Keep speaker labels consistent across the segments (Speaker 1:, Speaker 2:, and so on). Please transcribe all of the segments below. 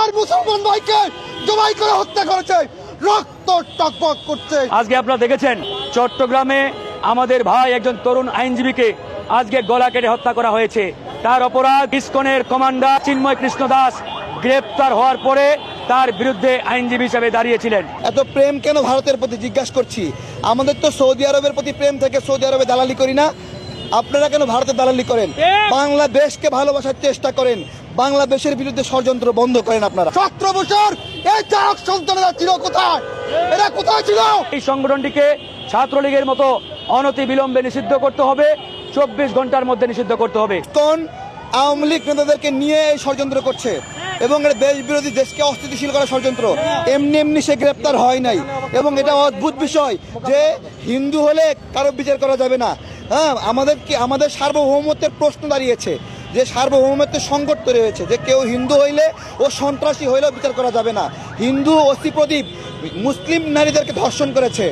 Speaker 1: আমার মুসলমান ভাইকে জবাই করে হত্যা করেছে রক্ত টকবক করছে।
Speaker 2: আজকে আপনারা দেখেছেন চট্টগ্রামে আমাদের ভাই একজন তরুণ আইনজীবীকে আজকে গলা কেটে হত্যা করা হয়েছে। তার অপরাধ ইস্কনের কমান্ডার চিন্ময় কৃষ্ণ দাস গ্রেপ্তার হওয়ার পরে তার বিরুদ্ধে আইনজীবী হিসেবে দাঁড়িয়েছিলেন।
Speaker 1: এত প্রেম কেন ভারতের প্রতি জিজ্ঞাসা করছি? আমাদের তো সৌদি আরবের প্রতি প্রেম থেকে সৌদি আরবে দালালি করি না। আপনারা কেন ভারতের দালালি করেন? বাংলাদেশকে ভালোবাসার চেষ্টা করেন। বাংলাদেশের বিরুদ্ধে ষড়যন্ত্র বন্ধ করেন আপনারা। সতেরো বছর এই চারক সন্তানেরা ছিল কোথায়? এরা কোথায় ছিল?
Speaker 2: এই সংগঠনটিকে ছাত্রলীগের মতো অনতি বিলম্বে নিষিদ্ধ করতে হবে চব্বিশ ঘণ্টার মধ্যে নিষিদ্ধ করতে হবে।
Speaker 1: কোন আওয়ামী লীগ নেতাদেরকে নিয়ে এই ষড়যন্ত্র করছে এবং এটা দেশ বিরোধী দেশকে অস্থিতিশীল করা ষড়যন্ত্র। এমনি এমনি সে গ্রেপ্তার হয় নাই। এবং এটা অদ্ভুত বিষয় যে হিন্দু হলে কারও বিচার করা যাবে না। হ্যাঁ আমাদের কি আমাদের সার্বভৌমত্বের প্রশ্ন দাঁড়িয়েছে। যে সার্বভৌমত্বের সংকট তৈরি হয়েছে যে কেউ হিন্দু হইলে ও সন্ত্রাসী হইলেও বিচার করা যাবে না। হিন্দু অস্থি প্রদীপ মুসলিম নারীদেরকে ধর্ষণ করেছে।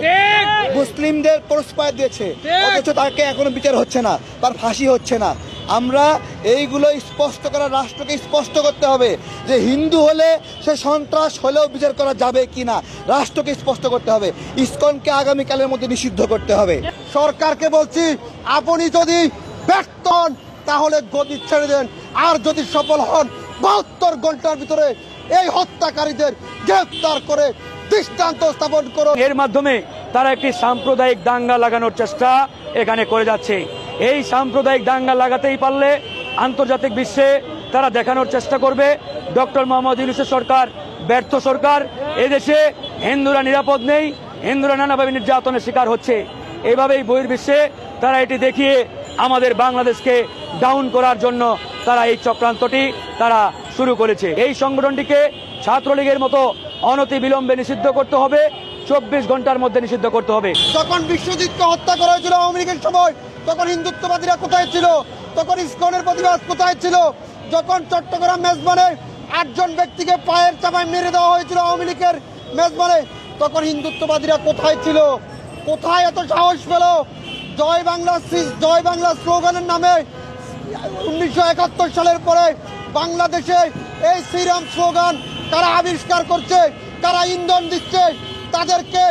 Speaker 1: মুসলিমদের ক্রসফায়ার দিয়েছে। অথচ তাকে এখনও বিচার হচ্ছে না তার ফাঁসি হচ্ছে না। আমরা এইগুলো স্পষ্ট করা রাষ্ট্রকে স্পষ্ট করতে হবে যে হিন্দু হলে সে সন্ত্রাস হলেও বিচার করা যাবে কি না রাষ্ট্রকে স্পষ্ট করতে হবে। ইসকনকে আগামীকালের মধ্যে নিষিদ্ধ করতে হবে। সরকারকে বলছি আপনি যদি হন তাহলে গদি ছেড়ে দেন। আর যদি সফল হন, বাহাত্তর ঘণ্টার ভিতরে এই হত্যাকারীদের গ্রেফতার করে দৃষ্টান্ত স্থাপন করুন।
Speaker 2: এর মাধ্যমে তারা একটি সাম্প্রদায়িক দাঙ্গা লাগানোর চেষ্টা এখানে করে যাচ্ছে। এই সাম্প্রদায়িক দাঙ্গা লাগাতেই পারলে আন্তর্জাতিক বিশ্বে তারা দেখানোর চেষ্টা করবে। ডক্টর মোহাম্মদ ইউনুসের সরকার ব্যর্থ সরকার। এদেশে হিন্দুরা নিরাপদ নেই, হিন্দুরা নানাভাবে নির্যাতনের শিকার হচ্ছে। এভাবেই বহির্বিশ্বে তারা এটি দেখিয়ে আমাদের বাংলাদেশকে ডাউন করার জন্য তারা এই চক্রান্তটি তারা শুরু করেছে। এই সংগঠনটিকে ছাত্রলীগের মতো অনতি বিলম্বে নিষিদ্ধ করতে হবে, চব্বিশ ঘণ্টার মধ্যে নিষিদ্ধ করতে হবে।
Speaker 1: যখন বিশ্বজিৎকে হত্যা করা হয়েছিল আওয়ামী লীগের সময়, তখন হিন্দুত্ববাদীরা কোথায় ছিল? তখন ইসকনের প্রতিবাদ কোথায় ছিল? যখন চট্টগ্রাম মেজবানে আটজন ব্যক্তিকে পায়ের চাপায় মেরে দেওয়া হয়েছিল আওয়ামী লীগের মেজবানে, তখন হিন্দুত্ববাদীরা কোথায় ছিল? কোথায় এত সাহস পেল? জয় বাংলা জয় বাংলা স্লোগানের নামে উনিশশো একাত্তর সালের পরে বাংলাদেশে এই শ্রীরাম স্লোগান তারা আবিষ্কার করছে তারা ইন্ধন দিচ্ছে, তাদেরকে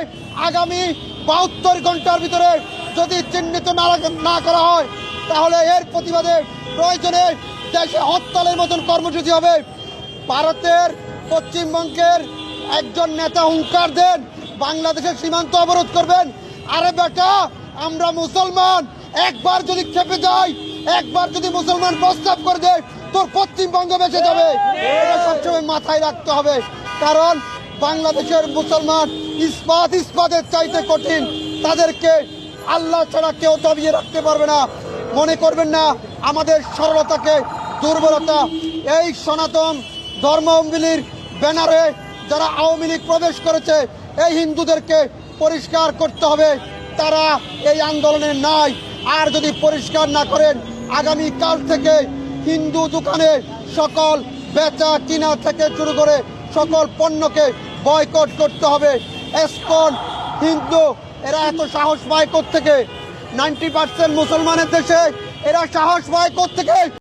Speaker 1: আগামী বাহাত্তর ঘণ্টার ভিতরে যদি চিহ্নিত না করা হয়, তাহলে এর প্রতিবাদে প্রয়োজনে দেশে হরতালের মতন কর্মসূচি হবে। ভারতের পশ্চিমবঙ্গের একজন নেতা হুঙ্কার দেন, বাংলাদেশের সীমান্ত অবরোধ করবেন। আরে বেটা, আমরা মুসলমান, একবার যদি খেপে যাই একবার যদি মুসলমান প্রস্তাব করে দেয়, তোর পশ্চিমবঙ্গ বেঁচে যাবে। এটা সবসময় মাথায় রাখতে হবে। কারণ বাংলাদেশের মুসলমান ইস্পাত ইস্পাতের চাইতে কঠিন। তাদেরকে আল্লাহ ছাড়া কেউ দাবিয়ে রাখতে পারবে না। মনে করবেন না, আমাদের সরলতাকে, দুর্বলতা, এই সনাতন ধর্মাবলীর ব্যানারে যারা আওয়ামী লীগ প্রবেশ করেছে, এই হিন্দুদেরকে পরিষ্কার করতে হবে। তারা এই আন্দোলনে নাই। আর যদি পরিষ্কার না করেন আগামী কাল থেকে হিন্দু দোকানে সকল বেচা কিনা থেকে শুরু করে সকল পণ্যকে বয়কট করতে হবে। এসকন হিন্দু, এরা এত সাহস পায় থেকে নাইনটি পার্সেন্ট মুসলমানের দেশে এরা সাহস পায় থেকে